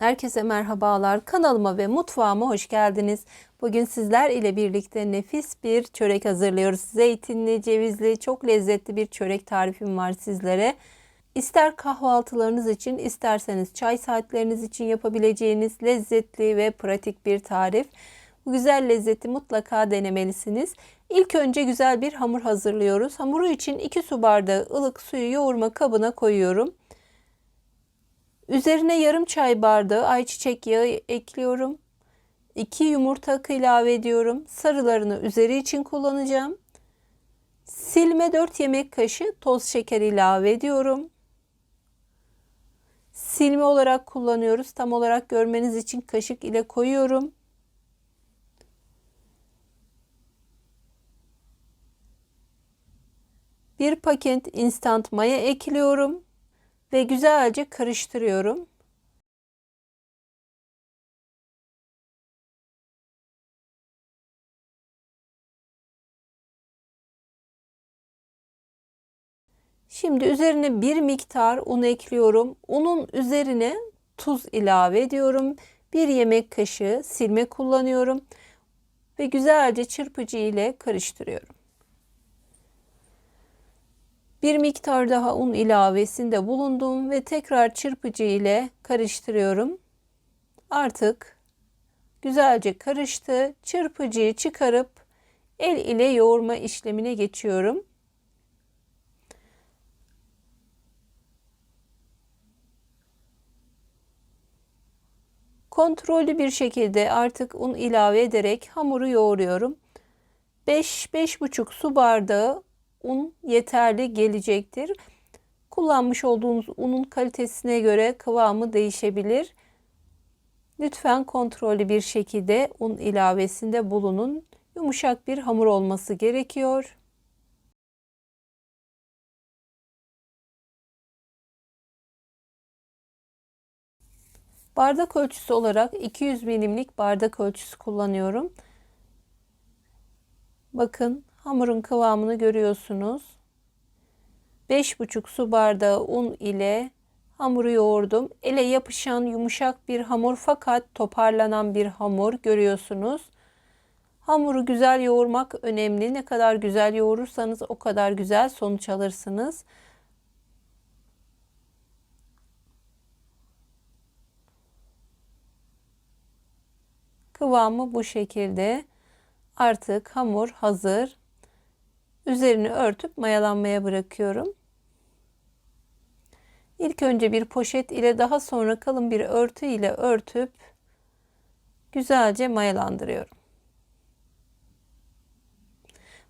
Herkese merhabalar. Kanalıma ve mutfağıma hoş geldiniz. Bugün sizler ile birlikte nefis bir çörek hazırlıyoruz. Zeytinli, cevizli, çok lezzetli bir çörek tarifim var sizlere. İster kahvaltılarınız için, isterseniz çay saatleriniz için yapabileceğiniz lezzetli ve pratik bir tarif. Bu güzel lezzeti mutlaka denemelisiniz. İlk önce güzel bir hamur hazırlıyoruz. Hamuru için 2 su bardağı ılık suyu yoğurma kabına koyuyorum. Üzerine yarım çay bardağı ayçiçek yağı ekliyorum. 2 yumurta akı ilave ediyorum. Sarılarını üzeri için kullanacağım. Silme 4 yemek kaşığı toz şeker ilave ediyorum. Silme olarak kullanıyoruz. Tam olarak görmeniz için kaşık ile koyuyorum. Bir paket instant maya ekliyorum ve güzelce karıştırıyorum. Şimdi üzerine bir miktar un ekliyorum. Unun üzerine tuz ilave ediyorum. Bir yemek kaşığı silme kullanıyorum ve güzelce çırpıcı ile karıştırıyorum. Bir miktar daha un ilavesinde bulundum ve tekrar çırpıcı ile karıştırıyorum. Artık güzelce karıştı. Çırpıcıyı çıkarıp el ile yoğurma işlemine geçiyorum. Kontrollü bir şekilde artık un ilave ederek hamuru yoğuruyorum. 5-5,5 su bardağı un yeterli gelecektir. Kullanmış olduğunuz unun kalitesine göre kıvamı değişebilir. Lütfen kontrollü bir şekilde un ilavesinde bulunun. Yumuşak bir hamur olması gerekiyor. Bardak ölçüsü olarak 200 milimlik bardak ölçüsü kullanıyorum. Bakın Hamurun kıvamını görüyorsunuz. 5,5 su bardağı un ile hamuru yoğurdum. Ele yapışan yumuşak bir hamur fakat toparlanan bir hamur görüyorsunuz. Hamuru güzel yoğurmak önemli. Ne kadar güzel yoğurursanız o kadar güzel sonuç alırsınız. Kıvamı bu şekilde. Artık hamur hazır. Üzerini örtüp mayalanmaya bırakıyorum. İlk önce bir poşet ile daha sonra kalın bir örtü ile örtüp güzelce mayalandırıyorum.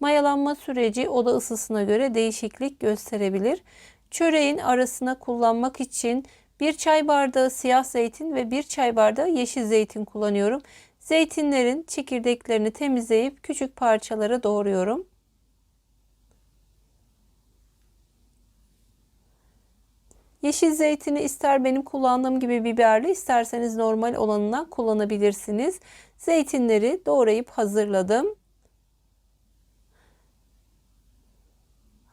Mayalanma süreci oda ısısına göre değişiklik gösterebilir. Çöreğin arasına kullanmak için bir çay bardağı siyah zeytin ve bir çay bardağı yeşil zeytin kullanıyorum. Zeytinlerin çekirdeklerini temizleyip küçük parçalara doğruyorum. Yeşil zeytini ister benim kullandığım gibi biberli isterseniz normal olanından kullanabilirsiniz. Zeytinleri doğrayıp hazırladım.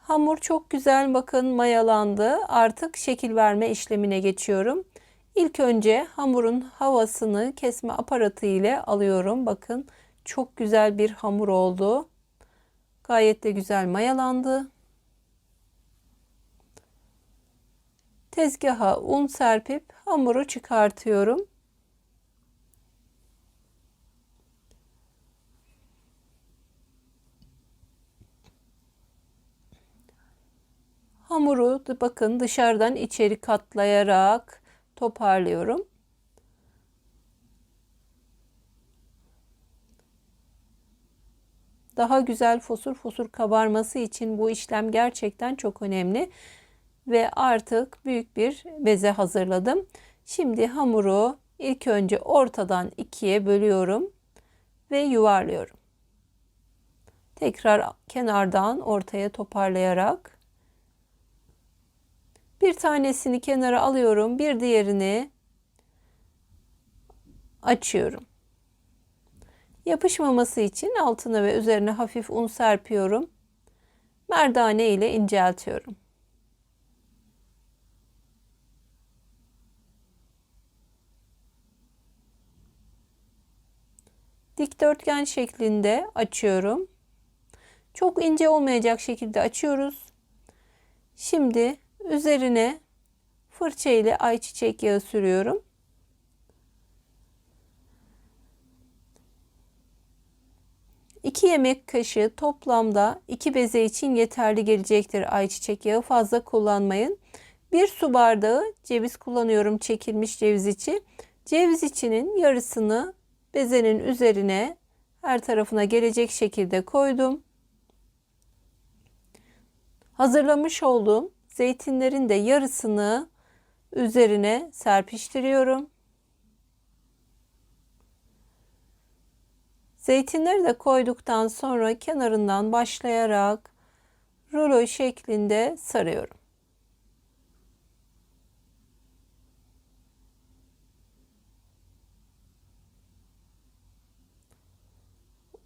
Hamur çok güzel bakın mayalandı. Artık şekil verme işlemine geçiyorum. İlk önce hamurun havasını kesme aparatı ile alıyorum. Bakın çok güzel bir hamur oldu. Gayet de güzel mayalandı. Tezgaha un serpip hamuru çıkartıyorum. Hamuru bakın dışarıdan içeri katlayarak toparlıyorum. Daha güzel fosur fosur kabarması için bu işlem gerçekten çok önemli ve artık büyük bir beze hazırladım. Şimdi hamuru ilk önce ortadan ikiye bölüyorum ve yuvarlıyorum. Tekrar kenardan ortaya toparlayarak bir tanesini kenara alıyorum, bir diğerini açıyorum. Yapışmaması için altına ve üzerine hafif un serpiyorum. Merdane ile inceltiyorum. Dikdörtgen şeklinde açıyorum. Çok ince olmayacak şekilde açıyoruz. Şimdi üzerine fırça ile ayçiçek yağı sürüyorum. İki yemek kaşığı toplamda iki beze için yeterli gelecektir ayçiçek yağı. Fazla kullanmayın. Bir su bardağı ceviz kullanıyorum çekilmiş ceviz içi. Ceviz içinin yarısını bezenin üzerine her tarafına gelecek şekilde koydum. Hazırlamış olduğum zeytinlerin de yarısını üzerine serpiştiriyorum. Zeytinleri de koyduktan sonra kenarından başlayarak rulo şeklinde sarıyorum.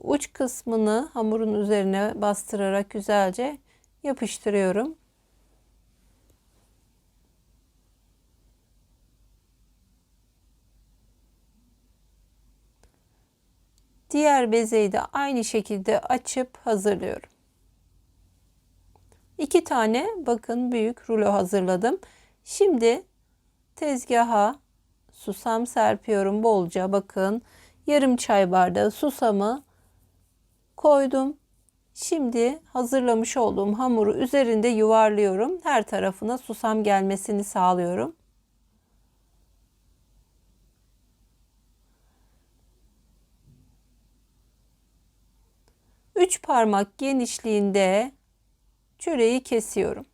Uç kısmını hamurun üzerine bastırarak güzelce yapıştırıyorum. Diğer bezeyi de aynı şekilde açıp hazırlıyorum. İki tane bakın büyük rulo hazırladım. Şimdi tezgaha susam serpiyorum bolca bakın. Yarım çay bardağı susamı koydum. Şimdi hazırlamış olduğum hamuru üzerinde yuvarlıyorum. Her tarafına susam gelmesini sağlıyorum. 3 parmak genişliğinde çöreği kesiyorum.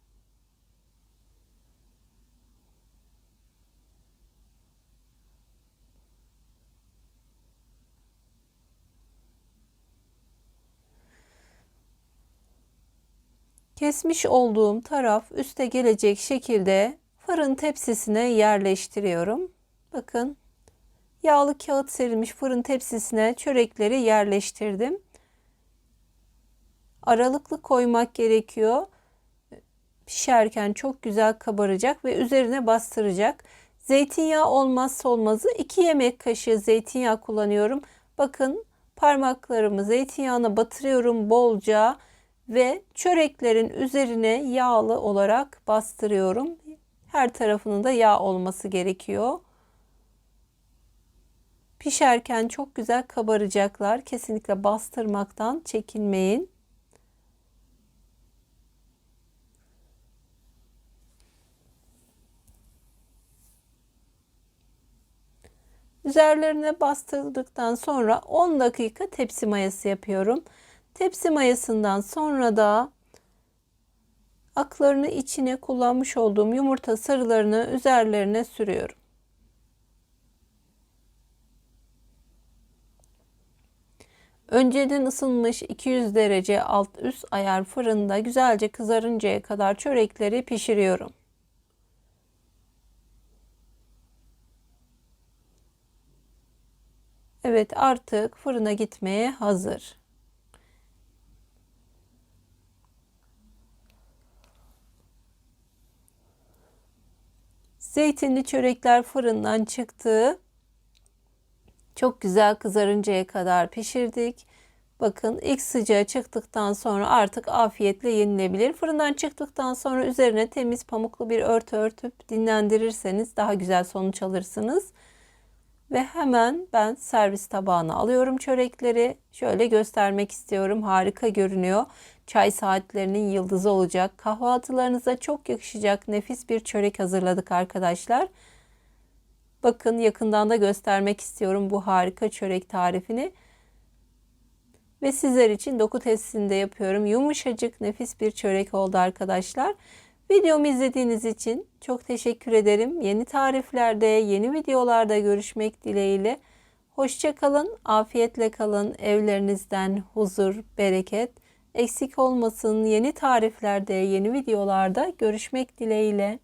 Kesmiş olduğum taraf üste gelecek şekilde fırın tepsisine yerleştiriyorum. Bakın yağlı kağıt serilmiş fırın tepsisine çörekleri yerleştirdim aralıklı koymak gerekiyor. Pişerken çok güzel kabaracak ve üzerine bastıracak. Zeytinyağı olmazsa olmazı 2 yemek kaşığı zeytinyağı kullanıyorum. Bakın parmaklarımı zeytinyağına batırıyorum bolca ve çöreklerin üzerine yağlı olarak bastırıyorum. Her tarafının da yağ olması gerekiyor. Pişerken çok güzel kabaracaklar. Kesinlikle bastırmaktan çekinmeyin. Üzerlerine bastırdıktan sonra 10 dakika tepsi mayası yapıyorum. Tepsi mayasından sonra da aklarını içine kullanmış olduğum yumurta sarılarını üzerlerine sürüyorum. Önceden ısınmış 200 derece alt üst ayar fırında güzelce kızarıncaya kadar çörekleri pişiriyorum. Evet artık fırına gitmeye hazır. Zeytinli çörekler fırından çıktı. Çok güzel kızarıncaya kadar pişirdik. Bakın ilk sıcağı çıktıktan sonra artık afiyetle yenilebilir. Fırından çıktıktan sonra üzerine temiz pamuklu bir örtü örtüp dinlendirirseniz daha güzel sonuç alırsınız. Ve hemen ben servis tabağına alıyorum çörekleri. Şöyle göstermek istiyorum. Harika görünüyor. Çay saatlerinin yıldızı olacak. Kahvaltılarınıza çok yakışacak nefis bir çörek hazırladık arkadaşlar. Bakın yakından da göstermek istiyorum bu harika çörek tarifini. Ve sizler için doku testinde yapıyorum. Yumuşacık nefis bir çörek oldu arkadaşlar. Videomu izlediğiniz için çok teşekkür ederim. Yeni tariflerde, yeni videolarda görüşmek dileğiyle. Hoşçakalın, afiyetle kalın. Evlerinizden huzur, bereket eksik olmasın. Yeni tariflerde, yeni videolarda görüşmek dileğiyle.